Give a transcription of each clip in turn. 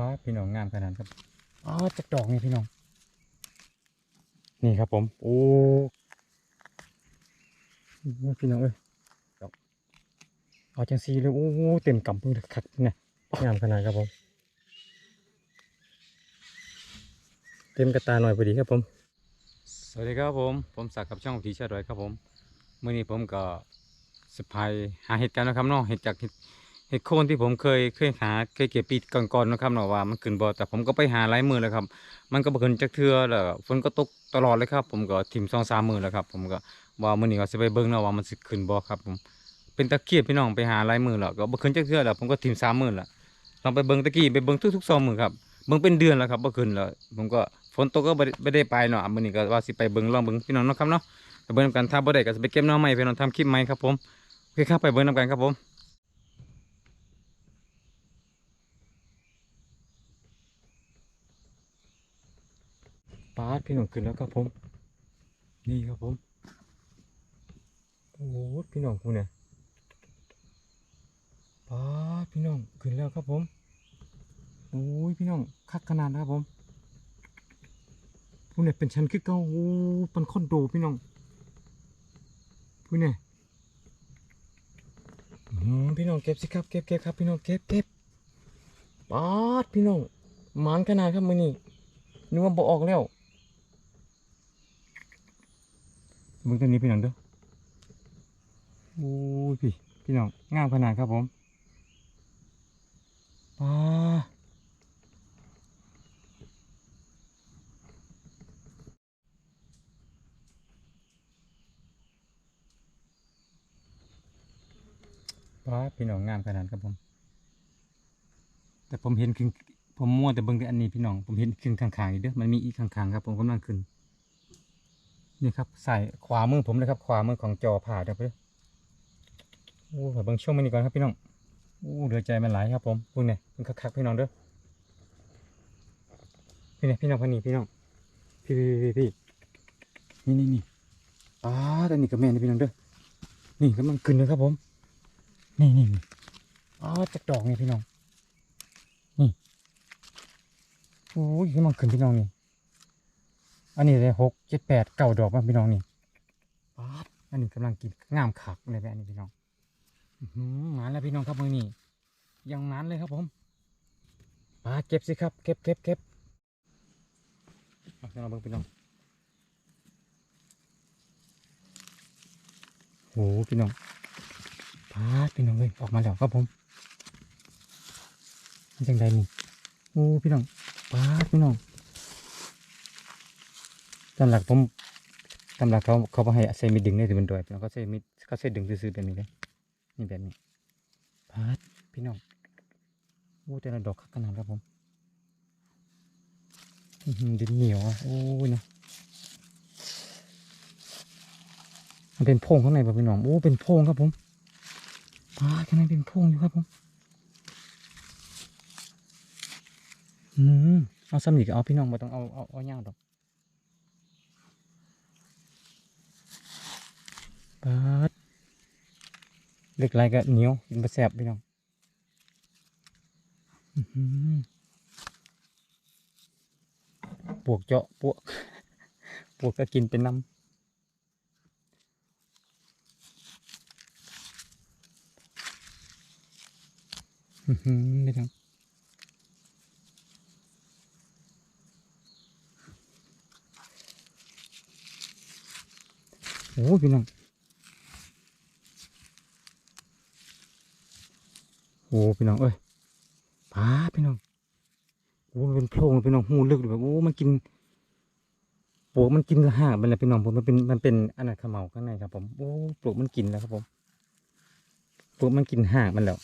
ว้าพี่น้องงามขนาดครับอ๋อจักดอกนี่พี่น้อง นี่ครับผม โอ้พี่น้องเอ้ยดอกเอาจังซีเลยโอ้เต็มกำเพิ่งคักเนี่ยงามขนาดครับผม เต็มกระตาหน่อยพอดีครับผม สวัสดีครับผม ผมศักดิ์กับช่องผีชาดอยครับผมเมื่อนี้ผมก็สะพายหาเหตุการณ์นะครับเนาะเหตุจากเห็ดโคนที่ผมเคยเคยหาเคยเก็บปีก่อนๆนะครับเนาะว่ามันขึ้นบ่แต่ผมก็ไปหาหลายมือแล้วครับ มันก็บ่ขึ้นจักเทือแล้วฝนก็ตกตลอดเลยครับ ผมก็ทิมสองสามมือแล้วครับ ผมก็ว่ามื้อนี้ก็สิไปเบิ่งเนาะว่ามันสิขึ้นบ่ครับ ผมเป็นตะเกียบพี่น้องไปหาหลายมือแล้วก็บ่ขึ้นจักเทือแล้วผมก็ทิมสามมือแล้วลองไปเบิ่งตะกี้ไปเบิ่งทุกๆสองมือครับเบิ่งเป็นเดือนแล้วครับบ่ขึ้นแล้วผมก็ฝนตกก็ได้บ่ได้ไปเนาะมื้อนี้ก็ว่าสิไปเบิ่งลองเบิ่งพี่น้องเนาะครับเนาะไปเบิ่งกันถ้าบ่ได้ก็สิไปเก็บหน่อไม้พี่น้องทำคลิปใหม่ครับผมโอเคครับไปเบิ่งนำกันครับผม ปาดพี่น้องขึ้นแล้วครับผม นี่ครับผม โอ้พี่น้องคุณเนี่ยปาดพี่น้องขึ้นแล้วครับผมโอ้ยพี่น้องคักขนาดนะครับผมผู้เนี่ยเป็นชั้นคือเก่าโอ้เป็นคอนโดพี่น้องผู้เนี่ยอืมพี่น้องเก็บสิครับเก็บเก็บครับพี่น้องเก็บเก็บปาดพี่น้องหมานขนาดครับมือนี่นึกว่าบออกแล้ว เบิ่งตัวนี้พี่น้องเด้อโอ้ยพี่พี่น้องงามขนาดครับผมปาดว้าพี่น้องงามขนาดครับผม แต่ผมเห็นคือผมมั่วแต่เบิ่งแต่อันนี้พี่น้องผมเห็นขึ้นข้างๆอีกเด้อมันมีอีกข้างๆครับผมกำลังขึ้น นี่ครับใส่ขวามือผมนะครับ ขวามือของจอผ่าเด้อเด้อโอ้ขอเบิ่งช่วงมันนี้ก่อนครับพี่น้องโอ้เดือดใจมันหลายครับผมพวกเนี่ยมันคักๆพี่น้องเด้อพี่เนี่ยพี่น้องพันนีพี่น้องพี่พี่พี่พี่นี่นี่นี่อ้าแต่นี่ก็แม่นะพี่น้องเด้อนี่กำลังขึ้นเลยครับผม นี่นี่นี่อ๋อจากดอกนี่พี่น้องนี่โอ้ยขึ้นมาขึ้นพี่น้องนี่ อันนี้เลยหกเจ็ดแปดเก้าดอกมาพี่น้องนี่ป๊าดอันนี้กำลังกินงามขักเลยแบบนี้พี่น้องอื้อหือหมานแล้วพี่น้องครับมือนี่ยังหมานเลยครับผมปาดเก็บสิครับเก็บเก็บเก็บเอาพี่น้องเบิ่งพี่น้องโอ้พี่น้องพาดพี่น้องเลยออกมาแล้วครับผมมันจังไดนี่โอ้พี่น้องพาดพี่น้อง ตำหลักผมตำหลักเขาเขาบ่ให้ใส่มีดดึงได้ถือเป็นดอยพี่น้องเขาใส่มีดเขาใส่ดึงซื่อๆแบบนี้เลยนี่แบบนี้พาดพี่น้องโอ้แต่ละดอกคักขนาดครับผมดินเหนียวอะโอ้ยนะมันเป็นโพงข้างในป่ะพี่น้องโอ้เป็นโพงครับผมปลาข้างในเป็นโพงอยู่ครับผมอืมเอาสำลีกเอาพี่น้องมาต้องเอาเอาเอาย่างดอก ปาดเล็กไรก็เหนียวกินประแสบพี่น้องปวกเจาะปวก ปวกก็กินเป็นน้ำอื้อหือไม่ต้องโอ้พี่น้อง อ้พี่น้องเอ้ยป้าพี่น้องโอ้มันเป็นโพรงพี่น้องหูลึกแบบโอ้มันกินปลวกมันกินละห่างมันแหละพี่น้องผมมันเป็นมันเป็นอันนั้นขมเหลาข้างในครับผมโอ้ปลวกมันกินแล้วครับผมปลวกมันกินห่างมันแล้ว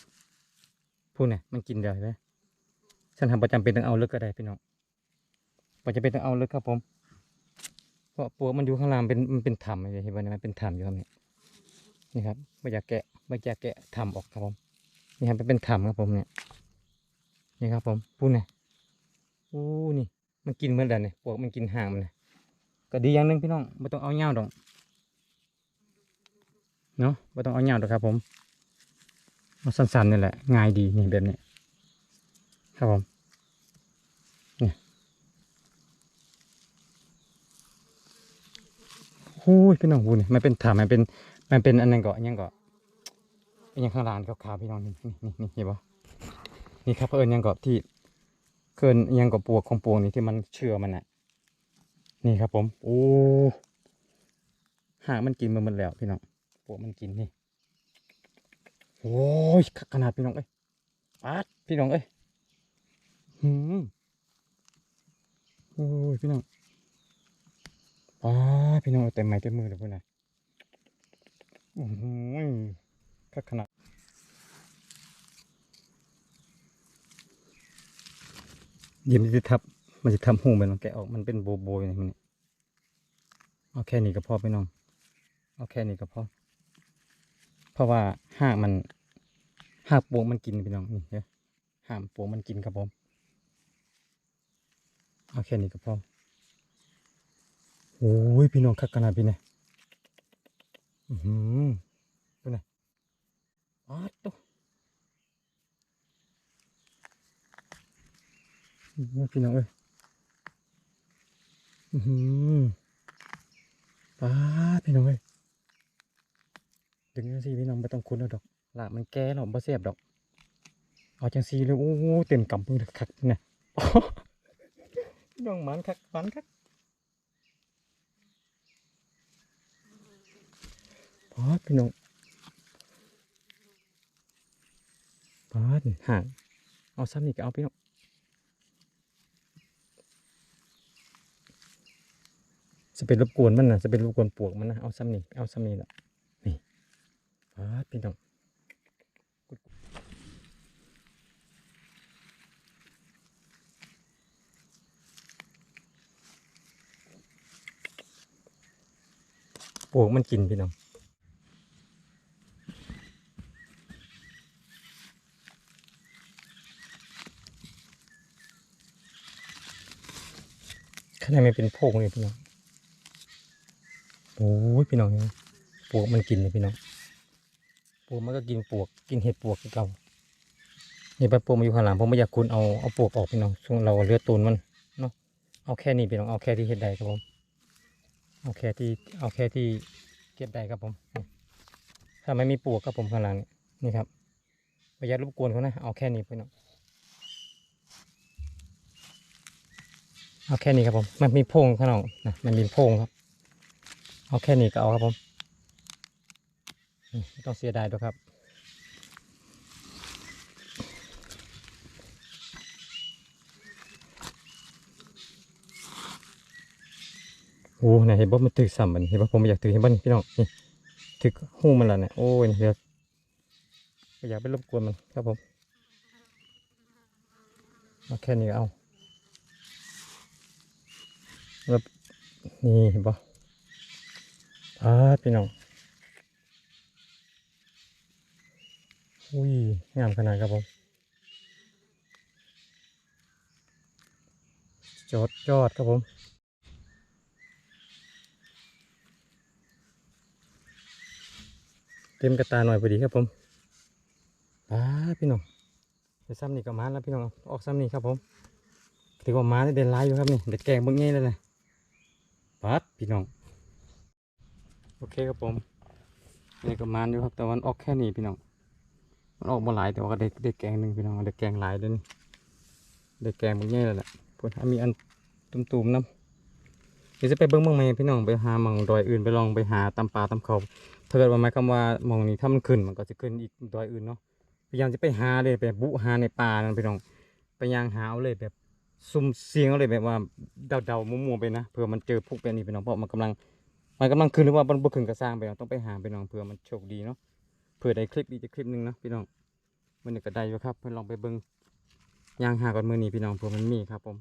พูดเนี่ยมันกินได้ไหมฉันทำประจำเป็นต้องเอาลิกก็ได้พี่น้องประจำเป็นต้องเอาลิกครับผมเพราะปัวมันอยู่ข้างล่างเป็นมันเป็นถ้ำอะไรเห็นไหมมันเป็นถ้ำอยู่ครับเนี่ยนี่ครับไม่อยากแกะไม่อยากแกะถ้ำออกครับผม นี่ครับเป็นถ้ำครับผมเนี่ยนี่ครับผมพูดนะอู้นี่ มันกินเมื่อไหร่เนี่ยพวกมันกินห่างมันนะก็ดีอย่างนึงพี่น้องไม่ต้องเอาเงาดองเนาะไม่ต้องเอาเงาดอกครับ ผมมาสั้นๆนี่แหละง่ายดีนี่แบบนี้ครับผมนี่โอ้ยพี่น้องวูนี่มันเป็นถ้ำมันเป็นมันเป็นอันนั้นเกาะยังเกาะ ยังข้างลางขาวๆพี่น้องนี่นี่นี่นี่เห็นปะนี่ครับเพิ่นยังก็ที่เกินยังก็ปวกของปวงนี่ที่มันเชื่อมันอะ นี่ครับ ผมโอ้หากมันกินมันหมดแล้วพี่น้องปวกมันกินนี่โอ้ยขนาดพี่น้องเอ้ยปัดพี่น้องเอ้ยหืมโอ้ยพี่น้องป้าพี่น้องเต็มไม้เต็มมือเลยพวกน่ะโอ้โหคักขนาด เดี๋ยวมันจะทับ มันจะทำหูมันแกะออก มันเป็นโบโบอย่างนี้เอาแค่นี้ก็พอพี่น้อง เอาแค่นี้ก็พอ เพราะว่าหากมันหากปวงมันกินพี่น้องนี่เนี่ยห้ามปวงมันกินครับผม เอาแค่นี้ก็พอ โอ้ยพี่น้องคักขนาดพี่เนี่ยอือหือดูนะอ้าวตุ๊ พี่น้องเอ้ยอือหือป้าพี่น้องเอ้ยดึงจังซีพี่น้องไม่ต้องคุ้นเอาดอกหลากมันแก่หรอกบ่เสียบดอก เอาจังซีเลยโอ้โเต็มกำมือเลยคักนี่ยพี่น้องหมันคักหมันคักป้าพี่น้องป้าห่างเอาซ้ำนี่ก็เอาพี่น้อง จะเป็นรบกวนมันนะจะเป็นรบกวนปวกมันนะเอาซ้ำนี่เอาซ้ำนี่แหละนี่ปาดพี่น้องปวกมันกินพี่น้องข้างในมันเป็นโพรงเลยพี่น้อง โอ้ยพี่น้องนี่ปวกมันกินเลยพี่น้องปวกมันก็กินปวกกินเห็ดปวกเก่านี่ไปปวกมาอยู่ข้างหลังผมไม่อยากคุณเอาเอาปวกออกพี่น้องช่วงเราเลือดตูนมันเนาะเอาแค่นี้พี่น้องเอาแค่ที่เห็ดใดครับผมเอาแค่ที่เอาแค่ที่เก็บได้ครับผม ถ้าไม่มีปวกครับผมข้างหลังนี่นี่ครับประหยัดรบกวนเขานะเอาแค่นี้พี่น้องเอาแค่นี้ครับผม มันมีโพงข้างนอกนะมันมีโพงครับ เอาแค่นี้ก็เอาครับผมไม่ต้องเสียดายด้วยครับโอ้เนี่ยเห็นบ่มันตึกสัมมันเห็นบ่ผมอยากตึกเห็นบ่นี่พี่น้องนี่ตึกหูมันและเนี่ยโอ้ยเดี๋ยวไม่อยากไปรบกวนมันครับผมเอาแค่นี้เอาแล้วนี่เห็นบ่ พาพี่น้องอุ้ยงามขนาดครับผมจอดจอดครับผมเต็มกระตาหน่อยพอดีครับผมพาพี่น้องไปซ้ำนี่ก็มาแล้วพี่น้องออกซ้ำนี่ครับผมถือว่ามาได้เด่นร้ายอยู่ครับนี่เด็ดแกงเบิ่งง่ายเลยนะพาดพี่น้อง โอเคครับผมนี่ก็มานอยู่ครับแต่วันออกแค่นี้พี่น้องมันออกมาหลายแต่ว่าก็ได้ได้แกงหนึ่งพี่น้องได้แกงหลายเด้วยนี่ได้แกงมันแย่แล้วแหละพูดมีอันตุ่มๆน้ำเดี๋ยวจะไปเบิ้งเมืองใหม่พี่น้องไปหามองดอยอื่นไปลองไปหาตำปลาตำเขาถ้าเกิดว่าหมายความว่ามองนี้ถ้ามันขึ้นมันก็จะขึ้นอีกดอยอื่นเนาะพยายามจะไปหาเลยไปบุหาในป่านั่นพี่น้องไปยางหาเอาเลยแบบซุ่มเสียงเอาเลยแบบว่าเดาๆมั่วๆไปนะเผื่อมันเจอพวกแบบนี้พี่น้องเพราะมันกำลัง มันกำลังขึ้นหรือว่ามันบ่ขึ้นก็สร้างไปน้องต้องไปหาไปน้องเผื่อมันโชคดีเนาะเผื่อได้คลิปดีจะคลิปหนึ่งเนาะพี่น้องมันนี่ก็ได้อยู่ครับเพื่อนลองไปเบิ่งยางหาก่อนมือนี้พี่น้องเผื่อมันมีครับ ผม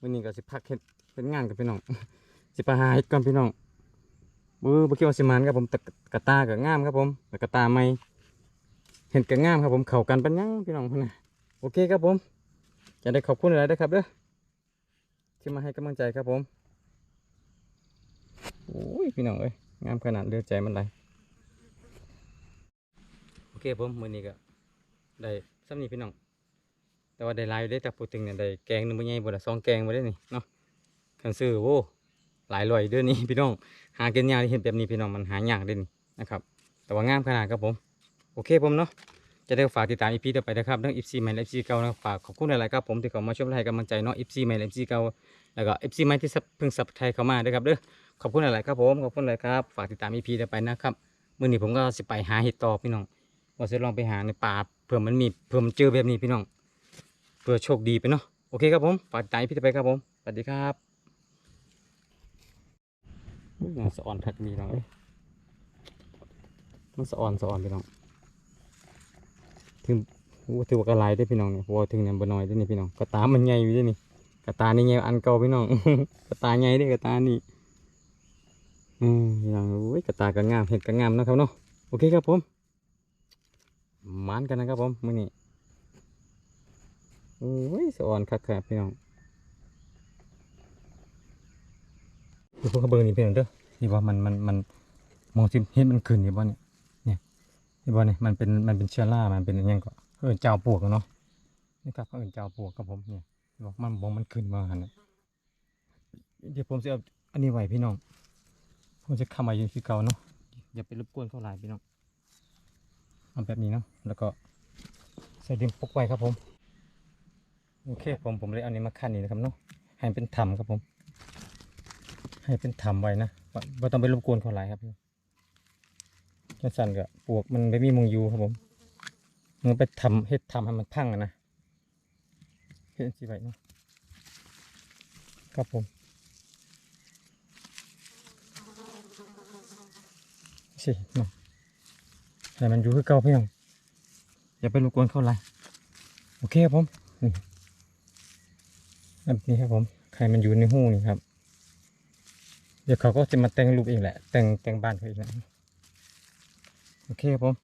มือนี้ก็สิพักเฮ็ดเป็นงานกับพี่น้องสิไปหาเฮ็ดก่อนพี่น้องมือบ่คิดว่าสิมานครับผมแต่กระตาก็งามครับผมแต่กระตาไม่เห็นก็งามครับผมเข้ากันปันยังพี่น้องนนะโอเคครับผมจะได้ขอบคุณอะไรด้ครับเด้อที่มาให้กำลังใจครับผม โอ้ยพี่น้องเอ้ยงามขนาดเลือดใจมันไหลโอเคผมมือนี้ก็ได้ซ้ำนี่พี่น้อง แต่ว่าได้ลายได้แต่พูดถึงเนี่ยได้แกงหนึงบ่ใหญ่บ่ละสองแกงบ่ได้นี่เนาะคันซื้อโว้หลายร้อยเดือนนี้พี่น้อง หาเกินยากที่เห็นแบบนี้พี่น้องมันหายากเด่นนะครับ แต่ว่างามขนาดครับผม โอเคผมเนาะ จะได้ฝากติดตามอีพีต่อไปนะครับเรื่องอีพีใหม่และอีพีเก่านะฝากขอบคุณหลายๆครับผมที่เข้ามาชมและให้กำลังใจเนาะอีพีใหม่และอีพีเก่าแล้วก็อีพีใหม่ที่เพิ่งสับไทยเข้ามาด้วยครับเด้อขอบคุณหลายๆครับผมขอบคุณหลายครับฝากติดตามอีพีต่อไปนะครับมื่อนี้ผมก็สิไปหาเห็ดต่อพี่น้องว่าจะลองไปหาในป่าเผื่อมันมีเผื่อมันเจอแบบนี้พี่น้องเผื่อโชคดีไปเนาะโอเคครับผมฝากติดตามอีพีต่อไปครับผมสวัสดีครับอุ๊ยงานสะออนทักดีน้องเอ้ยมันสะออนสะออนพี่น้อง ถึงถือว่ากระไรได้พี่น้องเนี่ยพราะว่าถึงเนี่ยบ่น้อยได้นี่พี่น้องกระตามันใหญ่อยู่เด้นี่กระตานี่ใหญ่อันเก่าพี่น้องกระตาใหญ่เด้กระตานี่อืมพี่น้องโอ้ยกระตาก็งามเห็ดก็งามนะครับเนาะโอเคครับผมมานกันนะครับผมมื้อนี้โอ้ยสะอ่อนคักครับพี่น้องดูพวกเขาเบิ่งนี่พี่น้องเด้อนี่ว่ามันมันมันมองสิเห็นมันขึ้นนี่บ่เนี่ย นบ่เนี่ยมันเป็นมันเป็นเชื้อรามันเป็นอยังก็เออเจ้าปวกเนาะนี่ครับเออเจ้าปวกครับผมเนี่ยบอกมันบอกมันขึ้นมาหันน่ะเดี๋ยวผมจะเอาอันนี้ไว้พี่น้องผมจะเข้ามาอยู่ที่เก่าเนาะอย่าไปรบกวนเขาหลายพี่น้องเอาแบบนี้เนาะแล้วก็ใส่ดินปกไว้ครับผมโอเคผมผมเลยเอานี้มาขั้นนี่นะครับเนาะให้เป็นถ้ำครับผม ให้เป็นถ้ำไว้นะบ่บ่ต้องไปรบกวนเขาหลายครับ จังสันก็ปลวกมันไม่มีมงอยูครับผมมันไปทำเฮ็ดทำให้มันพังอะนะเฮ็ดสิไว้เนาะครับผมสิเนาะให้มันอยู่คือเก่าพี่น้องอย่าไปรบกวนเข้าไรโอเคครับผมนี่แบบนี้ครับผมใครมันอยู่ในหูนี่ครับ เดี๋ยวเขาก็จะมาแต่งรูปเองแหละ แต่งแต่งบ้านเขาเองแหละ โอเคครับผม